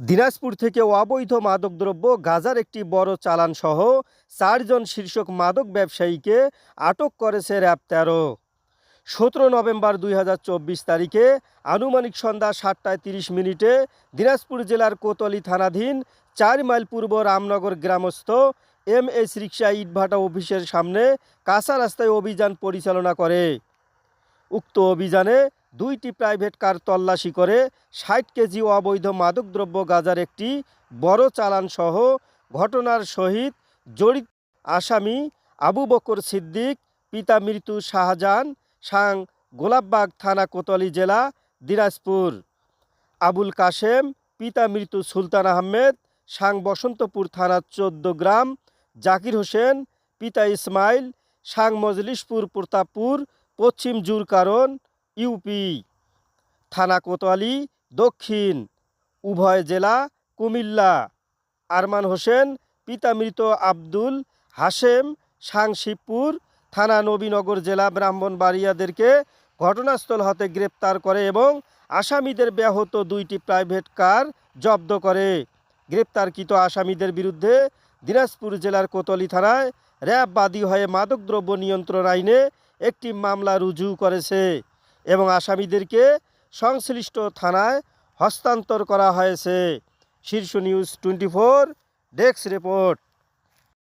দিনাজপুর থেকে অবৈধ মাদকদ্রব্য, গাজার একটি বড় চালান সহ চারজন শীর্ষক মাদক ব্যবসায়ীকে আটক করেছে র্যাব তেরো। সতেরো নভেম্বর দুই হাজার চব্বিশ তারিখে আনুমানিক সন্ধ্যা সাতটায় তিরিশ মিনিটে দিনাজপুর জেলার কোতলি থানাধীন চার মাইল পূর্ব রামনগর গ্রামস্থ এম এস রিক্সা ইটভাটা অফিসের সামনে কাঁচা রাস্তায় অভিযান পরিচালনা করে। উক্ত অভিযানে দুইটি প্রাইভেট কার তল্লাশি করে ষাট কেজি অবৈধ মাদকদ্রব্য গাজার একটি বড় চালান সহ ঘটনার সহিত জড়িত আসামি আবু বকর সিদ্দিক, পিতা মৃত্যু শাহজাহান, সাং গোলাপবাগ থানা কোতলি জেলা দিনাজপুর। আবুল কাশেম, পিতা মৃত্যু সুলতান আহমেদ, সাং বসন্তপুর থানা চোদ্দ গ্রাম, জাকির হোসেন, পিতা ইসমাইল, সাং মজলিশপুর প্রতাপপুর, পশ্চিম জুর কারণ ইউপি, থানা কোতোয়ালি, দক্ষিণ, উভয় জেলা, কুমিল্লা। আরমান হোসেন, পিতা মৃত আব্দুল হাশেম, সাংশিবপুর, থানা নবীনগর জেলা ব্রাহ্মণবাড়িয়াদেরকে ঘটনাস্থল হতে গ্রেপ্তার করে এবং আসামিদের ব্যাহত দুইটি প্রাইভেট কার জব্দ করে। গ্রেপ্তারকৃত আসামিদের বিরুদ্ধে দিনাজপুর জেলার কোতলি থানায় র্যাব বাদী হয়ে মাদকদ্রব্য নিয়ন্ত্রণ আইনে একটি মামলা রুজু করেছে। এবং আসামিদেরকে সংশ্লিষ্ট থানায় হস্তান্তর করা হয়েছে। Shirsha news twenty four desk report.